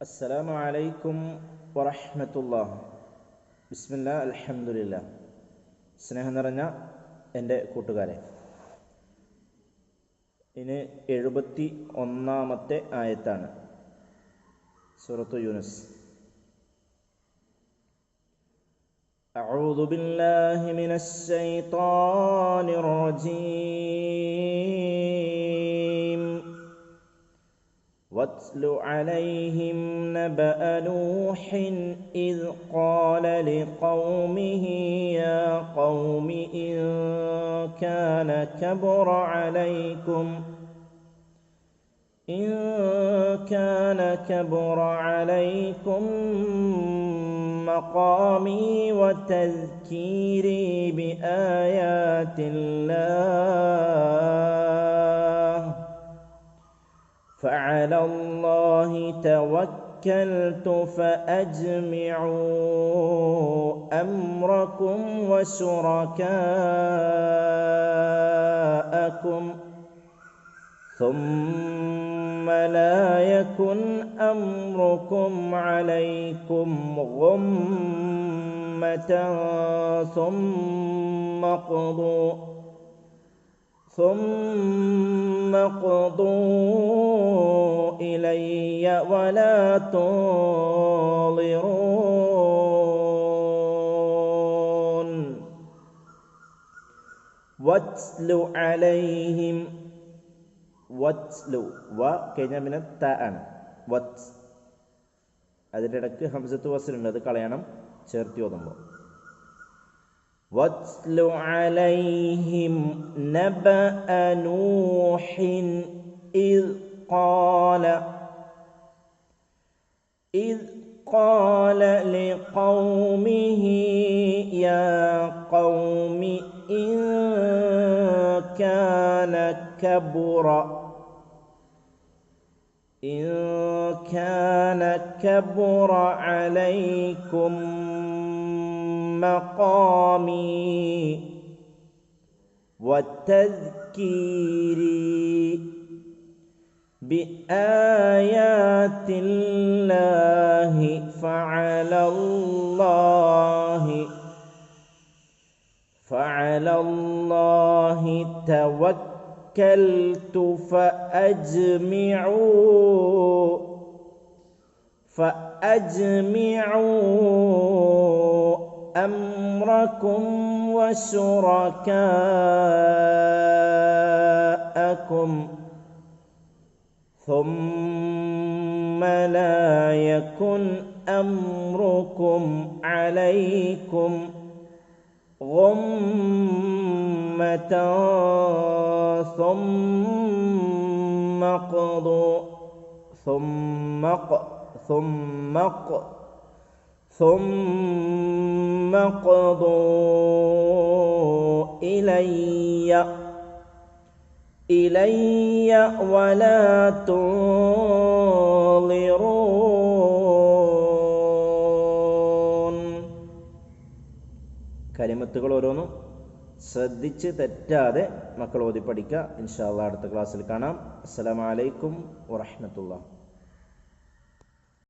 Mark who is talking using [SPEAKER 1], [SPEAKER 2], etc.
[SPEAKER 1] അസ്സലാമു അലൈക്കും വറഹ്മത്തുള്ളാ ബിസ്മില്ല അൽഹംദുലില്ല സ്നേഹം നിറഞ്ഞ എൻ്റെ കൂട്ടുകാരെ ഇനി എഴുപത്തി ഒന്നാമത്തെ ആയത്താണ് സൂറത്തു യൂനുസ് أعوذ بالله من الشيطان الرجيم واتل عليهم نبأ نوح إذ قال لقومه يا قوم إن كان كبر عليكم إن كان كبر عليكم مقامي وتذكيري بآيات الله فعلى الله توكلت فأجمعوا أمركم وشركاءكم ثم لا يكن أمركم عليكم غمة ثم اقضوا ثم اقضوا إلي ولا تنظرون واتل عليهم വത്ലു വ കഴിഞ്ഞാൽ പിന്നെ ത ആണ് വത് അതിൻ്റെ ഇടയ്ക്ക് ഹംസത്ത് വസലുണ്ട് അത് കളയണം ചേർത്തി ഓതുമ്പോൾ واتل عليهم نبأ نوح إذ قال إذ قال لقومه يا قوم إن كان كبر إن كان كبر عليكم مقامي وتذكيري بآيات الله فعلى الله فعلى الله توكلت فأجمعوا فأجمعوا أمركم وشركاءكم ثم لا يكن أمركم عليكم غمة ثم اقضوا ثم ثم ثم اقضوا إلي إلي ولا تنظرون കലിമത്തുകൾ ഓരോന്നും ശ്രദ്ധിച്ച് തെറ്റാതെ മക്കൾ ഓതി പഠിക്കുക ഇൻഷാല്ല അടുത്ത ക്ലാസ്സിൽ കാണാം അസ്സലാമലൈക്കും വറഹമത്തുള്ള